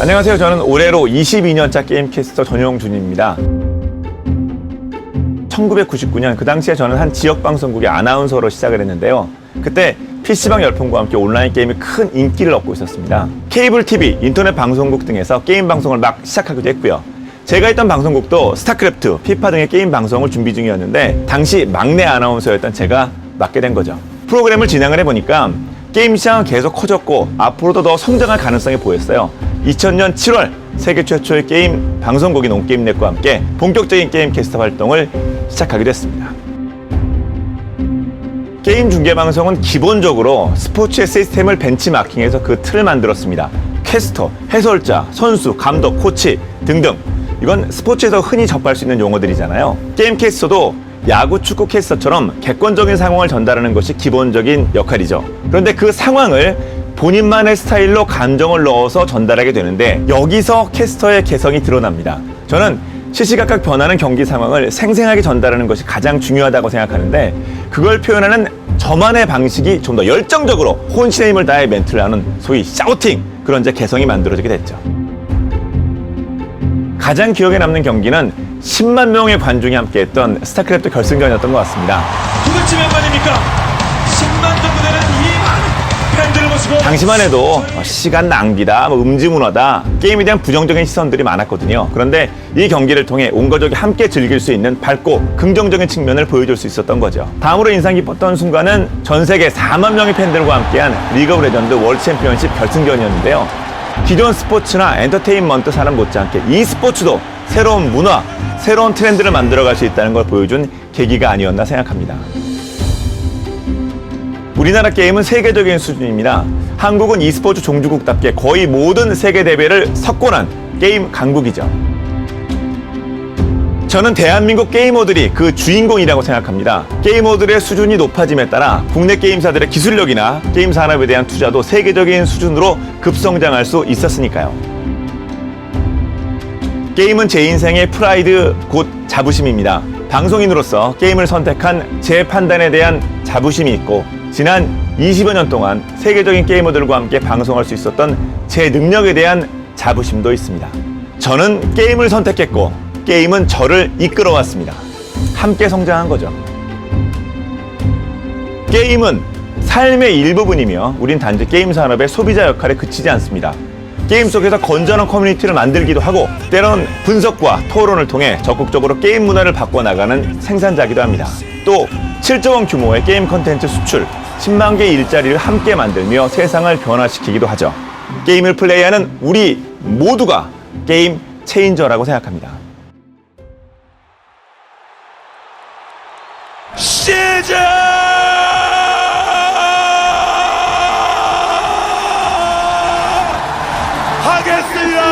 안녕하세요. 저는 올해로 22년차 게임 캐스터 전용준입니다. 1999년 그 당시에 저는 한 지역 방송국의 아나운서로 시작을 했는데요. 그때 PC방 열풍과 함께 온라인 게임이 큰 인기를 얻고 있었습니다. 케이블 TV, 인터넷 방송국 등에서 게임 방송을 막 시작하기도 했고요. 제가 있던 방송국도 스타크래프트, 피파 등의 게임 방송을 준비 중이었는데 당시 막내 아나운서였던 제가 맡게 된 거죠. 프로그램을 진행을 해보니까 게임 시장은 계속 커졌고 앞으로도 더 성장할 가능성이 보였어요. 2000년 7월 세계 최초의 게임 방송국인 온게임넷과 함께 본격적인 게임 캐스터 활동을 시작하기로 했습니다. 게임 중계 방송은 기본적으로 스포츠의 시스템을 벤치마킹해서 그 틀을 만들었습니다. 캐스터, 해설자, 선수, 감독, 코치 등등. 이건 스포츠에서 흔히 접할 수 있는 용어들이잖아요. 게임 캐스터도 야구, 축구 캐스터처럼 객관적인 상황을 전달하는 것이 기본적인 역할이죠. 그런데 그 상황을 본인만의 스타일로 감정을 넣어서 전달하게 되는데 여기서 캐스터의 개성이 드러납니다. 저는 시시각각 변하는 경기 상황을 생생하게 전달하는 것이 가장 중요하다고 생각하는데 그걸 표현하는 저만의 방식이 좀 더 열정적으로 혼신의 힘을 다해 멘트를 하는 소위 샤우팅 그런 제 개성이 만들어지게 됐죠. 가장 기억에 남는 경기는 10만 명의 관중이 함께했던 스타크래프트 결승전이었던 것 같습니다. 도대체 몇 만입니까? 10만 정도 되는 당시만 해도 어, 시간 낭비다, 뭐 음주 문화다, 게임에 대한 부정적인 시선들이 많았거든요. 그런데 이 경기를 통해 온 가족이 함께 즐길 수 있는 밝고 긍정적인 측면을 보여줄 수 있었던 거죠. 다음으로 인상 깊었던 순간은 전 세계 4만 명의 팬들과 함께한 리그 오브 레전드 월드 챔피언십 결승전이었는데요. 기존 스포츠나 엔터테인먼트 산업 못지않게 이 스포츠도 새로운 문화, 새로운 트렌드를 만들어갈 수 있다는 걸 보여준 계기가 아니었나 생각합니다. 우리나라 게임은 세계적인 수준입니다. 한국은 e스포츠 종주국답게 거의 모든 세계 대회를 석권한 게임 강국이죠. 저는 대한민국 게이머들이 그 주인공이라고 생각합니다. 게이머들의 수준이 높아짐에 따라 국내 게임사들의 기술력이나 게임 산업에 대한 투자도 세계적인 수준으로 급성장할 수 있었으니까요. 게임은 제 인생의 프라이드 곧 자부심입니다. 방송인으로서 게임을 선택한 제 판단에 대한 자부심이 있고 지난 20여 년 동안 세계적인 게이머들과 함께 방송할 수 있었던 제 능력에 대한 자부심도 있습니다. 저는 게임을 선택했고 게임은 저를 이끌어왔습니다. 함께 성장한 거죠. 게임은 삶의 일부분이며 우린 단지 게임 산업의 소비자 역할에 그치지 않습니다. 게임 속에서 건전한 커뮤니티를 만들기도 하고 때론 분석과 토론을 통해 적극적으로 게임 문화를 바꿔나가는 생산자기도 합니다. 또 7조 원 규모의 게임 컨텐츠 수출, 10만 개의 일자리를 함께 만들며 세상을 변화시키기도 하죠. 게임을 플레이하는 우리 모두가 게임 체인저라고 생각합니다. 시작! 하겠습니다.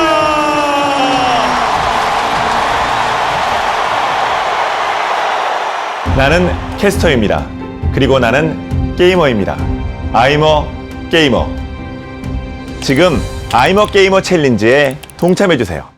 나는 캐스터입니다. 그리고 나는 게이머입니다. 아이머 게이머. 지금 아이머 게이머 챌린지에 동참해주세요.